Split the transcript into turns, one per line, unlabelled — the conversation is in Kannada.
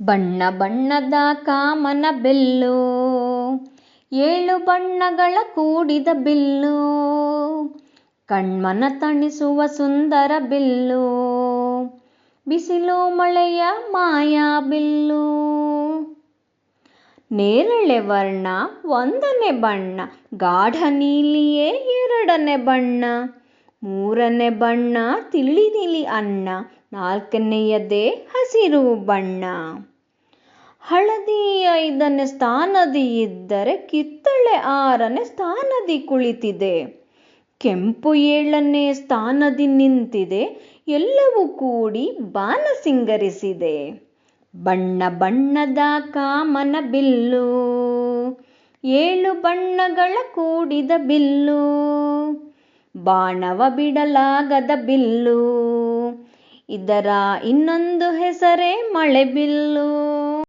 ಬಣ್ಣ ಬಣ್ಣದ ಕಾಮನ ಬೆಲ್ಲು, ಏಳು ಬಣ್ಣಗಳ ಕೂಡಿದ ಬಿಲ್ಲು, ಕಣ್ಮನ ತಣಿಸುವ ಸುಂದರ ಬಿಲ್ಲು, ಬಿಸಿಲು ಮಳೆಯ ಮಾಯಾ ಬಿಲ್ಲು. ನೇರಳೆ ವರ್ಣ ಒಂದನೇ ಬಣ್ಣ, ಗಾಢ ನೀಲಿಯೇ ಎರಡನೇ ಬಣ್ಣ ಮೂರನೇ ಬಣ್ಣ ತಿಳಿ ನೀಲಿ ಅನ್ನ ನಾಲ್ಕನೆಯದೇ ಹಸಿರು ಬಣ್ಣ. ಹಳದಿ ಐದನೇ ಸ್ಥಾನದಿ ಇದ್ದರೆ ಕಿತ್ತಳೆ ಆರನೇ ಸ್ಥಾನದಿ ಕುಳಿತಿದೆ. ಕೆಂಪು ಏಳನೇ ಸ್ಥಾನದಿ ನಿಂತಿದೆ, ಎಲ್ಲವೂ ಕೂಡಿ ಬಾನ ಸಿಂಗರಿಸಿದೆ. ಬಣ್ಣ ಬಣ್ಣದ ಕಾಮನ ಬಿಲ್ಲು, ಏಳು ಬಣ್ಣಗಳ ಕೂಡಿದ ಬಿಲ್ಲು. ಬಾಣವ ಬಿಡಲಾಗದ ಬಿಲ್ಲು. ಇದರ ಇನ್ನೊಂದು ಹೆಸರೇ ಮಳೆ ಬಿಲ್ಲು.